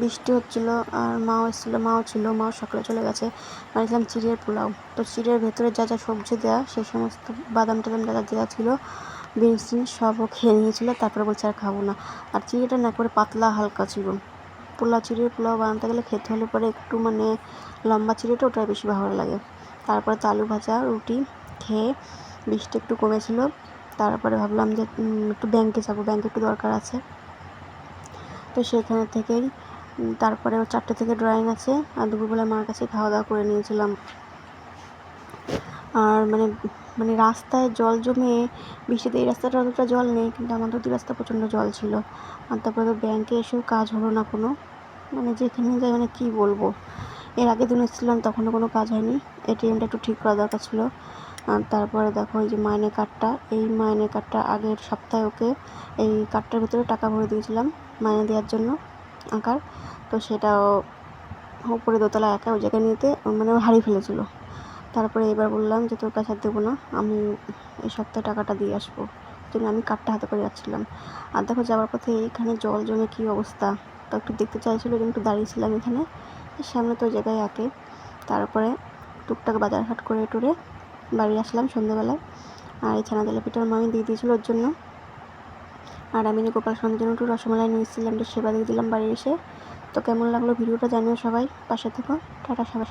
বৃষ্টি হচ্ছিল আর মাও এসেছিল, মাও ছিল, মাও সকালে চলে গেছে। বানিয়েছিলাম চিড়ের পোলাও। তো চিড়ের ভেতরে যা যা সবজি দেওয়া সেই সমস্ত বাদাম টাদাম যা যা দেওয়া ছিল, বিনস টিনস সবও খেয়ে নিয়েছিল। তারপরে বলছে, আর খাব না। আর চিড়েটা না করে পাতলা হালকা ছিল। পোলাও, চিড়ের পোলাও বানাতে গেলে খেতে হলে পরে একটু মানে লম্বা চিড়েটা ওটা বেশি ভালো লাগে। তারপরে তো আলু ভাজা, রুটি খেয়ে বৃষ্টি একটু কমেছিল। তারপরে ভাবলাম যে একটু ব্যাংকে যাব ব্যাংকে একটু দরকার আছে। তো সেখানে থেকেই তারপরে চারটে থেকে ড্রয়িং আছে আর দুপুরবেলা মার কাছে খাওয়া দাওয়া করে নিয়েছিলাম। আর মানে মানে রাস্তায় জল জমে, বৃষ্টিতে এই রাস্তাটা অতটা জল নেই, কিন্তু আমাদের দুই রাস্তা প্রচণ্ড জল ছিল। আর তারপরে তো ব্যাংকে এসেও কাজ হলো না কোনো। মানে যেখানে যাই মানে কী বলব? এর আগে দিন এসেছিলাম, তখনও কোনো কাজ হয়নি। এটিএমটা একটু ঠিক করা দরকার ছিল। আর তারপরে দেখো এই যে মাইনে কার্ডটা। এই মাইনে কার্ডটা আগের সপ্তাহে ওকে এই কার্ডটার ভিতরে টাকা ভরে দিয়েছিলাম মাইনে দেওয়ার জন্য আঁকার। তো সেটাও উপরে দোতলা একা ওই জায়গায় নিতে মানে হারিয়ে ফেলেছিল। তারপরে এবার বললাম যে তোর কাছে দেবো না, আমি এই সপ্তাহে টাকাটা দিয়ে আসব। জন্য আমি কার্ডটা হাতে করে যাচ্ছিলাম আর দেখো যাওয়ার পথে এইখানে জল জমে কী অবস্থা। তো একটু দেখতে চাইছিলো যে একটু দাঁড়িয়েছিলাম এখানে। সামনে তো ওই জায়গায় আঁকে তারপরে টুকটাক বাজার হাট করে টুরে বাড়ি আসলাম সন্ধ্যেবেলায়। আর এই ছানা তেলাপিটার মামি দিয়ে দিয়েছিল ওর জন্য। আর আমি গোপাল সন্ধ্যের জন্য একটু রসমালাই নিয়ে এসেছিলাম, একটু সেবা দিয়ে দিলাম বাড়ি এসে। তো কেমন লাগল ভিডিওটা জানিও সবাই, পাশে থেকো। টাটা সবাই।